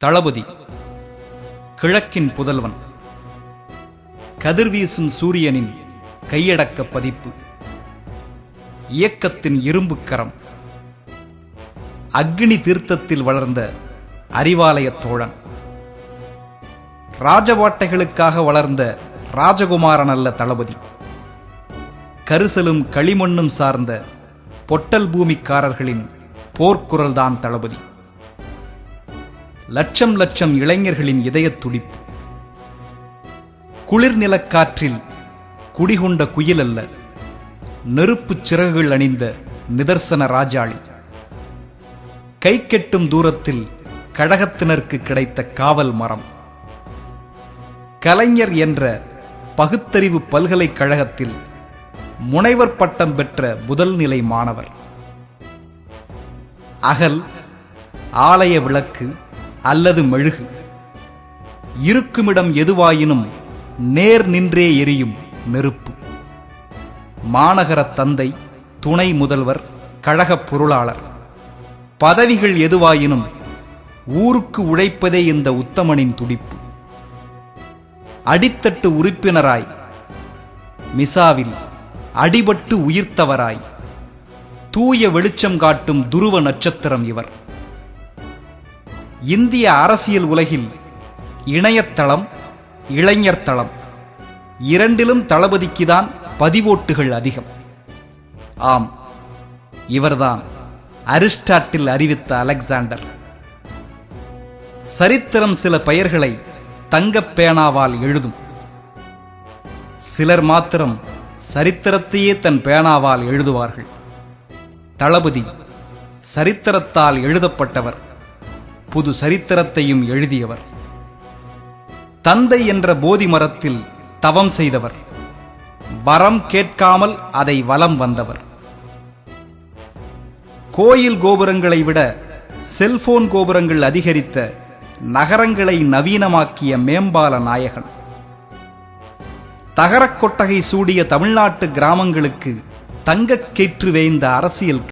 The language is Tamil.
தளபதி கிழக்கின் புதல்வன் கதிர்வீசும் சூரியனின் கையடக்க பதிப்பு இயக்கத்தின் இரும்புக் கரம் அக்னி தீர்த்தத்தில் வளர்ந்த அறிவாலயத் தோழன் ராஜவாட்டைகளுக்காக வளர்ந்த ராஜகுமாரன் அல்ல தளபதி கரிசலும் களிமண்ணும் சார்ந்த பொட்டல் பூமிக்காரர்களின் போர்க்குரல்தான் தளபதி. லட்சம் லட்சம் இளைஞர்களின் இதய துடிப்பு. குளிர் நிலக்காற்றில் குடிகொண்ட குயில் அல்ல நெருப்புச் சிறகுகள் அணிந்த நிதர்சன ராஜாளி. கை கெட்டும் தூரத்தில் கழகத்தினருக்கு கிடைத்த காவல் மரம். கலைஞர் என்ற பகுத்தறிவு பல்கலைக்கழகத்தில் முனைவர் பட்டம் பெற்ற முதல் நிலை மாணவர். அகல் ஆலய விளக்கு அல்லது மெழுகு. இருக்குமிடம் எதுவாயினும் நேர் நின்றே எரியும் நெருப்பு. மாநகர தந்தை துணை முதல்வர் கழகப் பொருளாளர். பதவிகள் எதுவாயினும் ஊருக்கு உழைப்பதே இந்த உத்தமனின் துடிப்பு. அடித்தட்டு உறுப்பினராய் மிசாவில் அடிபட்டு உயிர்த்தவராய் தூய வெளிச்சம் காட்டும் துருவ நட்சத்திரம் இவர். இந்திய அரசியல் உலகில் இணையத்தளம் இளைஞர் தளம். இரண்டிலும் தளபதிக்குதான் பதிவோட்டுகள் அதிகம். ஆம் இவர்தான் அரிஸ்டாட்டில் அறிவித்த அலெக்சாண்டர். சரித்திரம் சில பெயர்களை தங்கப் பேனாவால் எழுதும். சிலர் மாத்திரம் சரித்திரத்தையே தன் பேனாவால் எழுதுவார்கள். தளபதி சரித்திரத்தால் எழுதப்பட்டவர். புது சரித்திரத்தையும் எழுதியவர். தந்தை என்ற போதி மரத்தில் தவம் செய்தவர். வரம் கேட்காமல் அதை வலம் வந்தவர். கோயில் கோபுரங்களை விட செல்போன் கோபுரங்கள் அதிகரித்த நகரங்களை நவீனமாக்கிய மேம்பால நாயகன். தகரக்கொட்டகை சூடிய தமிழ்நாட்டு கிராமங்களுக்கு தங்கக் கேற்று வேய்ந்த அரசியல்